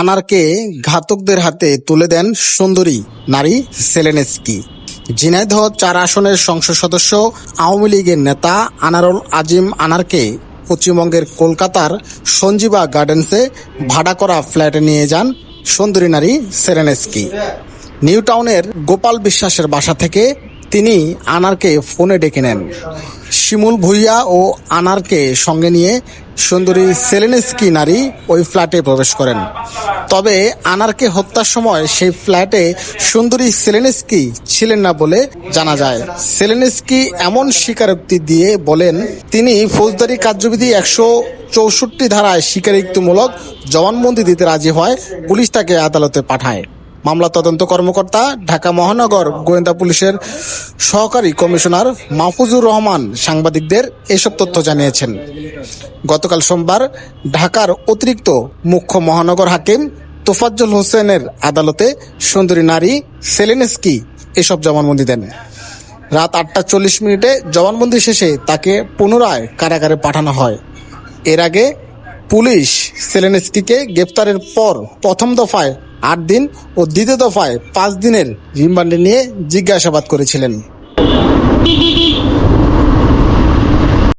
আনারকে ঘাতকদের হাতে তুলে দেন সুন্দরী নারী সেলেনেস্কি। ঝিনাইদহ চার আসনের সংসদ সদস্য, আওয়ামী লীগের নেতা আনারুল আজিম আনারকে পশ্চিমবঙ্গের কলকাতার সঞ্জীবা গার্ডেন্সে ভাড়া করা ফ্ল্যাটে নিয়ে যান সুন্দরী নারী সেলেনেস্কি। নিউ টাউনের গোপাল বিশ্বাসের বাসা থেকে তিনি আনারকে ফোনে ডেকে নেন। শিমুল ভুইয়া ও আনারকে সঙ্গে নিয়ে সুন্দরী সেলেনেস্কি নারী ওই ফ্ল্যাটে প্রবেশ করেন। তবে আনারকে হত্যার সময় সেই ফ্ল্যাটে সুন্দরী সেলেনেস্কি ছিলেন না বলে জানা যায়। সেলেনেস্কি এমন স্বীকারোক্তি দিয়ে বলেন, তিনি ফৌজদারি কার্যবিধি একশো চৌষট্টি ধারায় স্বীকারোক্তিমূলক জবানবন্দি দিতে রাজি হয়। পুলিশ তাকে আদালতে পাঠায়। মামলা তদন্ত কর্মকর্তা, ঢাকা মহানগর গোয়েন্দা পুলিশের সহকারী কমিশনার মাহফুজুর রহমান সাংবাদিকদের এসব তথ্য জানিয়েছেন। গতকাল সোমবার ঢাকার অতিরিক্ত মুখ্য মহানগর হাকিম তোফাজ্জল হোসেনের আদালতে সুন্দরী নারী সেলেনেস্কি এসব জবানবন্দি দেন। রাত আটটা চল্লিশ মিনিটে জবানবন্দি শেষে তাকে পুনরায় কারাগারে পাঠানো হয়। এর আগে পুলিশ সেলেনস্কিকে গ্রেপ্তারের পর প্রথম দফায় আট দিন ও দ্বিতীয় দফায় পাঁচ দিনের রিমান্ডে নিয়ে জিজ্ঞাসাবাদ করেছিলেন।